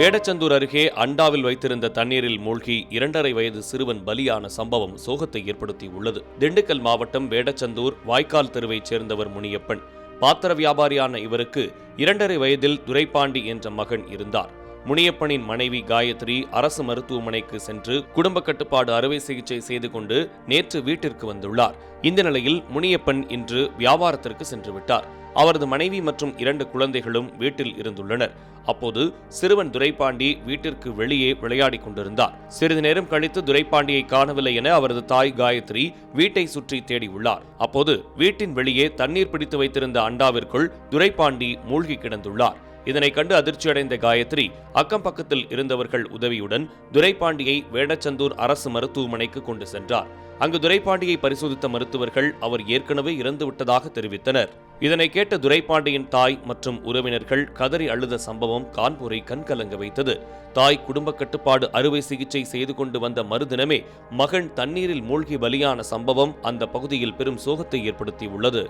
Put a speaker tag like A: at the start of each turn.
A: வேடச்சந்தூர் அருகே அண்டாவில் வைத்திருந்த தண்ணீரில் மூழ்கி இரண்டரை வயது சிறுவன் பலியான சம்பவம் சோகத்தை ஏற்படுத்தியுள்ளது திண்டுக்கல் மாவட்டம் வேடச்சந்தூர் வாய்க்கால் தெருவைச் சேர்ந்தவர் முனியப்பன். பாத்திர வியாபாரியான இவருக்கு இரண்டரை வயதில் துரைப்பாண்டி என்ற மகன் இருந்தார். முனியப்பனின் மனைவி காயத்ரி அரசு மருத்துவமனைக்கு சென்று குடும்ப கட்டுப்பாடு அறுவை சிகிச்சை செய்து கொண்டு நேற்று வீட்டிற்கு வந்துள்ளார். இந்த நிலையில் முனியப்பன் இன்று வியாபாரத்திற்கு சென்று விட்டார். அவரது மனைவி மற்றும் இரண்டு குழந்தைகளும் வீட்டில் இருந்துள்ளனர். அப்போது சிறுவன் துரைப்பாண்டி வீட்டிற்கு வெளியே விளையாடிக் கொண்டிருந்தார். சிறிது நேரம் கழித்து துரைப்பாண்டியை காணவில்லை என அவரது தாய் காயத்ரி வீட்டை சுற்றி தேடியுள்ளார் அப்போது வீட்டின் வெளியே தண்ணீர் பிடித்து வைத்திருந்த அண்டாவிற்குள் துரைப்பாண்டி மூழ்கி கிடந்துள்ளார். இதனை கண்டு அதிர்ச்சியடைந்த காயத்ரி அக்கம் பக்கத்தில் இருந்தவர்கள் உதவியுடன் துரைப்பாண்டியை வேடச்சந்தூர் அரசு மருத்துவமனைக்கு கொண்டு சென்றார். அங்கு துரைப்பாண்டியை பரிசோதித்த மருத்துவர்கள் அவர் ஏற்கனவே இறந்துவிட்டதாக தெரிவித்தனர். இதனை கேட்ட துரைபாண்டியின் தாய் மற்றும் உறவினர்கள் கதறி அழுத சம்பவம் கான்பூரை கண்கலங்க வைத்தது. தாய் குடும்ப கட்டுப்பாடு அறுவை சிகிச்சை செய்து கொண்டு வந்த மறுதினமே மகன் தண்ணீரில் மூழ்கி பலியான சம்பவம் அந்த பகுதியில் பெரும் சோகத்தை ஏற்படுத்தியுள்ளது.